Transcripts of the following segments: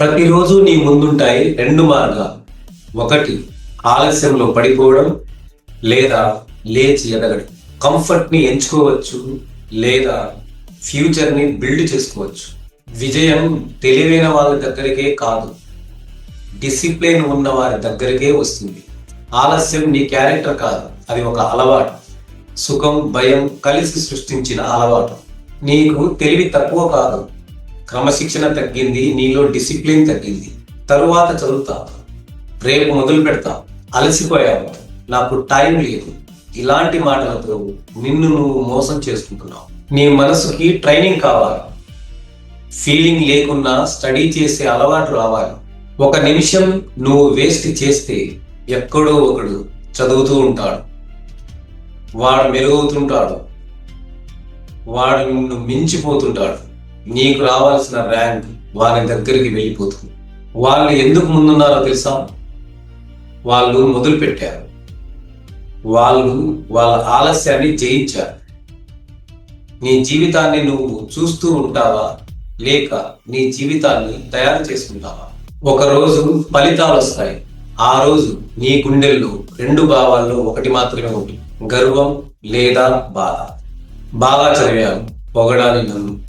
ప్రతిరోజు నీ ముందుంటాయి రెండు మార్గాలు. ఒకటి ఆలస్యంలో పడిపోవడం లేదా లేచి ఎదగడం. కంఫర్ట్ని ఎంచుకోవచ్చు లేదా ఫ్యూచర్ని బిల్డ్ చేసుకోవచ్చు. విజయం తెలివైన వాళ్ళ దగ్గరికే కాదు డిసిప్లిన్ ఉన్న వారి దగ్గరికే వస్తుంది. ఆలస్యం నీ క్యారెక్టర్ కాదు అది ఒక అలవాటు. సుఖం భయం కలిసి సృష్టించిన అలవాటు. నీకు తెలివి తక్కువ కాదు క్రమశిక్షణ తగ్గింది నీలో డిసిప్లిన్ తగ్గింది. తరువాత చదువుతా. రేపు మొదలు పెడతా. అలసిపోయావు. నాకు టైం లేదు. ఇలాంటి మాటలతో నిన్ను నువ్వు మోసం చేసుకుంటున్నావు. నీ మనసుకి ట్రైనింగ్ కావాలి. ఫీలింగ్ లేకున్నా స్టడీ చేసే అలవాటు రావాలి. ఒక నిమిషం నువ్వు వేస్ట్ చేస్తే ఎక్కడో ఒకడు చదువుతూ ఉంటాడు. వాడు మెరుగవుతుంటాడు వాడు నిన్ను మించిపోతుంటాడు. నీకు రావాల్సిన ర్యాంక్ వారి దగ్గరికి వెళ్ళిపోతుంది. వాళ్ళు ఎందుకు ముందున్నారో తెలుసా? వాళ్ళు మొదలు పెట్టారు వాళ్ళు వాళ్ళ ఆలస్యాన్ని జయించారు. నీ జీవితాన్ని నువ్వు చూస్తూ ఉంటావా? లేక నీ జీవితాన్ని తయారు చేసుకుంటావా? ఒకరోజు ఫలితాలు వస్తాయి. ఆ రోజు నీ గుండెల్లో రెండు భావాల్లో ఒకటి మాత్రమే ఉంటుంది. గర్వం లేదా బాధ. బాగా చదివాను పొగడాలి నన్ను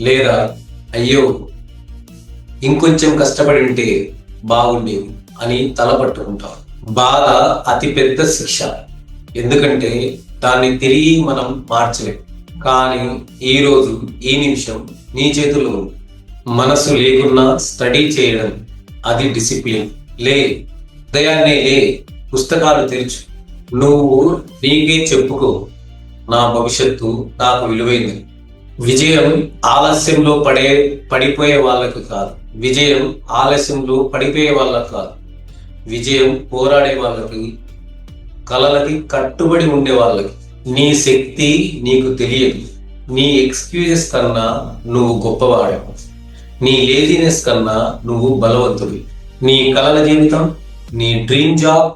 లేదా అయ్యో ఇంకొంచెం కష్టపడి ఉంటే బాగుండేది అని తల పట్టుకుంటాం బాధ అతి పెద్ద శిక్ష. ఎందుకంటే దాన్ని తిరిగి మనం మార్చలేం. కానీ ఈ రోజు ఈ నిమిషం నీ చేతిలో మనసు లేకున్నా స్టడీ చేయడం అది డిసిప్లిన్. లే ఉదయాన్నే లే పుస్తకాలు తెరుచు. నువ్వు నీకే చెప్పుకో. నా భవిష్యత్తు నాకు విలువైంది విజయం ఆలస్యంలో పడే పడిపోయే వాళ్ళకు కాదు. విజయం ఆలస్యంలో పడిపోయే వాళ్ళకు కాదు. విజయం పోరాడే వాళ్ళకి కలలకి కట్టుబడి ఉండే వాళ్ళకి. నీ శక్తి నీకు తెలియదు. నీ ఎక్స్క్యూజెస్ కన్నా నువ్వు గొప్పవాడవు. నీ లేజినెస్ కన్నా నువ్వు బలవంతుడి నీ కలల జీవితం నీ డ్రీమ్ జాబ్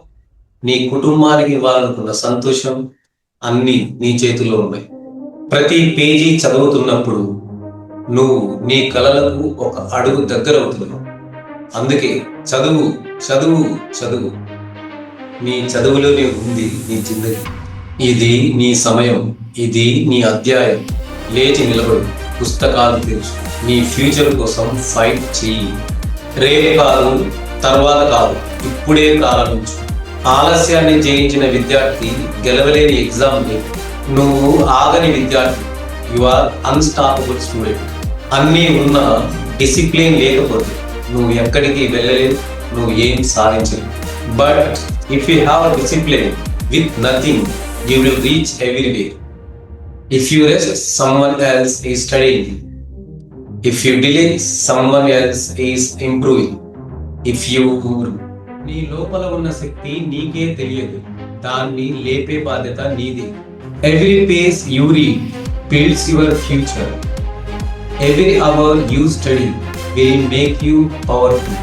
నీ కుటుంబానికి ఇవ్వాలనుకున్న సంతోషం అన్నీ నీ చేతిలో ఉన్నాయి. ప్రతి పేజీ చదువుతున్నప్పుడు నువ్వు నీ కలలకు ఒక అడుగు దగ్గరవుతున్నావు. అందుకే చదువు చదువు చదువు. నీ చదువులోనే ఉంది నీ జిందగీ. ఇది నీ సమయం ఇది నీ అధ్యాయం. లేచి నిలబడు పుస్తకాలు తెలుసు నీ ఫ్యూచర్ కోసం ఫైట్ చెయ్యి. రేపు కాదు తర్వాత కాదు ఇప్పుడే ప్రారంభించు. ఆలస్యాన్ని జయించిన విద్యార్థి గెలవలేని ఎగ్జామ్ నువ్వు ఆగని విద్యార్థి. యు ఆర్ అన్స్టాపబుల్ స్టూడెంట్ అన్నీ ఉన్న డిసిప్లిన్ లేకపోతే నువ్వు ఎక్కడికి వెళ్ళలేవు నువ్వు ఏం సాధించలేవు but if you have discipline with nothing you will reach everywhere if you rest someone else is studying if you delay someone else is improving if you నీ లోపల ఉన్న శక్తి నీకే తెలియదు. దాన్ని లేపే బాధ్యత నీదే. Every pace you read builds your future every hour you study will make you powerful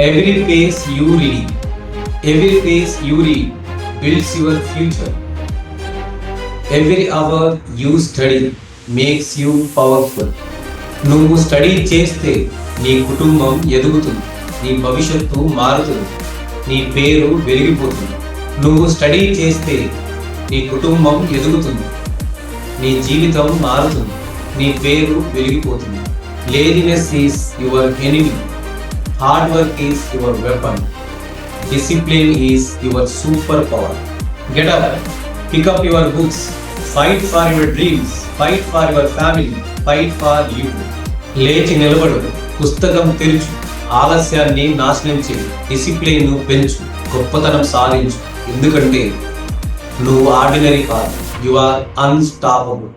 every pace you read every pace you read builds your future every hour you study makes you powerful నువ్వు study చేస్తే నీ కుటుంబం ఎదుగుతుంది నీ భవిష్యత్తు మారుతుంది నీ పేరు వెలిగిపోతుంది. నువ్వు స్టడీ చేస్తే నీ కుటుంబం ఎదుగుతుంది. నీ జీవితం మారుతుంది. నీ పేరు వెలిగిపోతుంది. Laziness is your enemy. Hard work is your weapon. Discipline is your super power. Get up. Pick up your books. Fight for your dreams. Fight for your family. Fight for you. లేచి నిలబడు. పుస్తకం తెరుచు. ఆలస్యాన్ని నాశనం చేయి. Discipline పెంచు. గొప్పతనం సాధించు. ఎందుకంటే నువ్వు ఆర్డినరీ కాదు. You are unstoppable